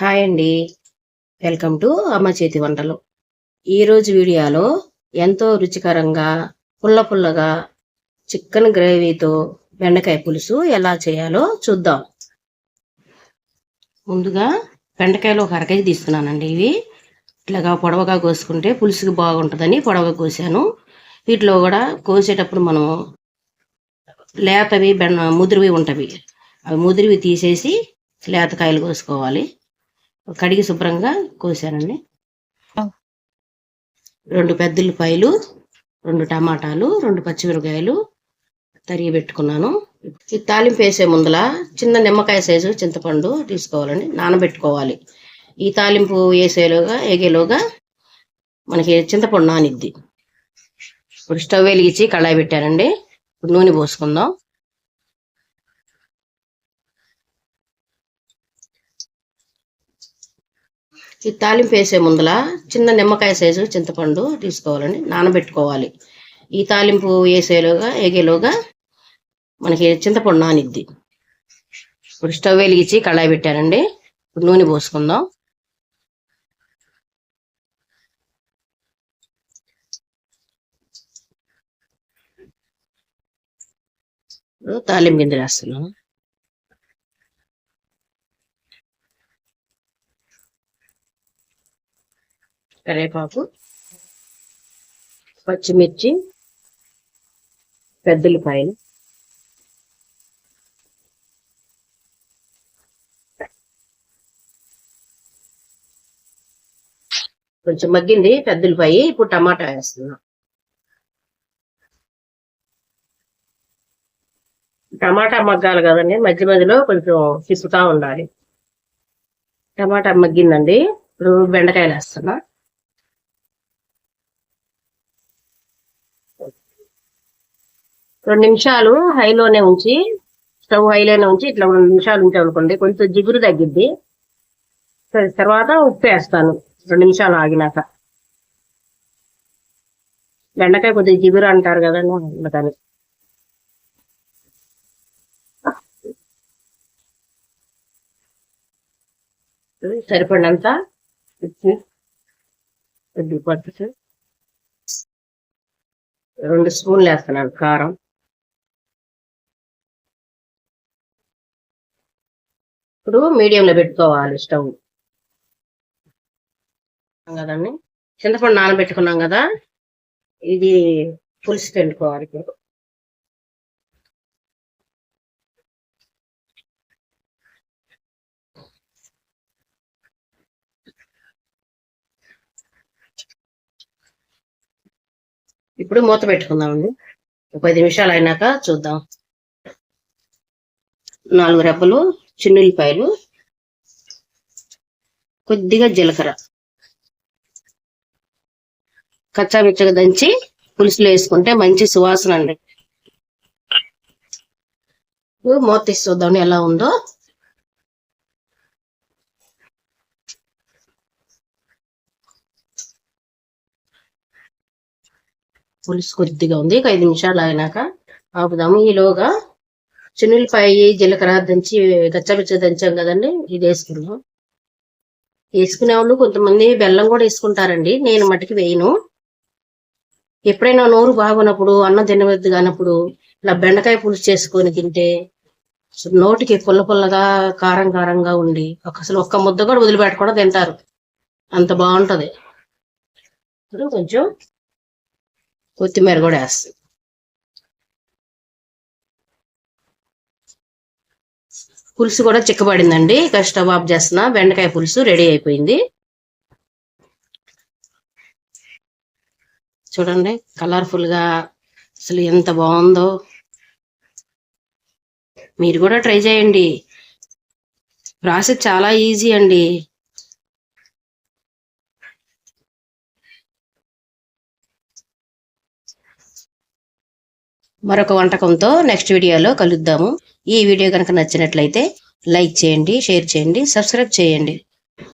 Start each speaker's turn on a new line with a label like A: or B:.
A: Hi అండి. Welcome to అమ్మ చేతి వంటలు. ఈరోజు వీడియోలో ఎంతో రుచికరంగా పుల్ల పుల్లగా చికెన్ గ్రేవీతో బెండకాయ పులుసు ఎలా చేయాలో చూద్దాం. ముందుగా బెండకాయలు ఒక అరకేజీ తీస్తున్నానండి ఇవి. ఇట్లాగా పొడవగా కోసుకుంటే పులుసుకి బాగుంటుందని పొడవగా కోసాను. వీటిలో కూడా కోసేటప్పుడు మనం లేతవి బెండ ముదిరివి ఉంటవి. అవి ముదిరివి తీసేసి లేతకాయలు కోసుకోవాలి. కడిగి శుభ్రంగా కోసానండి. రెండు పెద్ద ఉల్లిపాయలు రెండు టమాటాలు రెండు పచ్చిమిరపకాయలు తరిగి పెట్టుకున్నాను. ఈ తాలింపు వేసే ముందల చిన్న నిమ్మకాయ సైజు చింతపండు తీసుకోవాలండి నానబెట్టుకోవాలి. ఈ తాలింపు వేసేలోగా ఎగేలోగా మనకి చింతపండు నానిద్ది. ఇప్పుడు స్టవ్ వెలిగించి కళాయి పెట్టానండి. ఇప్పుడు నూనె పోసుకుందాం. ఈ తాలింపు వేసే ముందల చిన్న నిమ్మకాయ సైజు చింతపండు తీసుకోవాలండి నానబెట్టుకోవాలి. ఈ తాలింపు వేసేలోగా ఎగేలోగా మనకి చింతపండు నానిద్ది. ఇప్పుడు స్టవ్ వెలిగించి కళాయి పెట్టానండి. ఇప్పుడు నూనె పోసుకుందాం. తాలింపు గింజలు వేస్తున్నాం కరివేపాకు పచ్చిమిర్చి పెద్దలపాయలు కొంచెం మగ్గింది పెద్దలపాయ ఇప్పుడు టమాటా వేస్తున్నాం. టమాటా మగ్గాలి కదండి మధ్య మధ్యలో కొంచెం పిసుతా ఉండాలి. టమాటా మగ్గిందండి ఇప్పుడు బెండకాయలు వేస్తున్నా. రెండు నిమిషాలు హైలోనే ఉంచి స్టవ్ హైలోనే ఉంచి ఇట్లా రెండు నిమిషాలు ఉంచామనుకోండి కొంచెం జిగురు తగ్గిద్ది. తర్వాత ఉప్పు వేస్తాను రెండు నిమిషాలు ఆగినాక. బెండకాయ కొద్దిగా జిగురు అంటారు కదండి అందుకని సరిపడినంత రెండు స్పూన్లు వేస్తున్నాను కారం. ఇప్పుడు మీడియంలో పెట్టుకోవాలి స్టవ్. కదండి? చింతపండు నానబెట్టుకున్నాం కదా? ఇది పులుసు పెట్టుకోవాలి ఇప్పుడు. ఇప్పుడు మూత పెట్టుకుందామండి. ఒక పది నిమిషాలు అయినాక చూద్దాం. నాలుగు రెబ్బలు చిన్నుల్లిపాయలు కొద్దిగా జీలకర్ర. కచ్చామిచ్చగా దంచి పులుసులో వేసుకుంటే మంచి సువాసన అండి. మూత తీసి చూద్దాం ఎలా ఉందో. పులుసు కొద్దిగా ఉంది. ఒక ఐదు నిమిషాలు అయినాక ఆపుదాము. ఈలోగా చిన్నులపాయ జీలకర్ర దంచి గచ్చబిచ్చ దంచాం కదండి ఇది వేసుకున్నాం. వేసుకునే వాళ్ళు కొంతమంది బెల్లం కూడా వేసుకుంటారండి నేను మట్టికి వేయను. ఎప్పుడైనా నోరు బాగున్నప్పుడు అన్నం తినవద్దు కానప్పుడు ఇలా బెండకాయ పులుసు చేసుకొని తింటే నోటికి పుల్ల పుల్లగా కారం కారంగా ఉండి అసలు ఒక్క ముద్ద కూడా వదిలిపెట్టకుండా తింటారు. అంత బాగుంటుంది. కొంచెం కొత్తిమీర కూడా వేస్తాం. పులుసు కూడా చిక్కబడిందండి. ఇక స్టవ్ ఆఫ్ చేస్తున్నా బెండకాయ పులుసు రెడీ అయిపోయింది. చూడండి కలర్ఫుల్గా అసలు ఎంత బాగుందో. మీరు కూడా ట్రై చేయండి. ప్రాసెస్ చాలా ఈజీ అండి. మరొక వంటకంతో నెక్స్ట్ వీడియోలో కలుద్దాము. ఈ వీడియో కనుక నచ్చినట్లయితే లైక్ చేయండి షేర్ చేయండి సబ్స్క్రైబ్ చేయండి.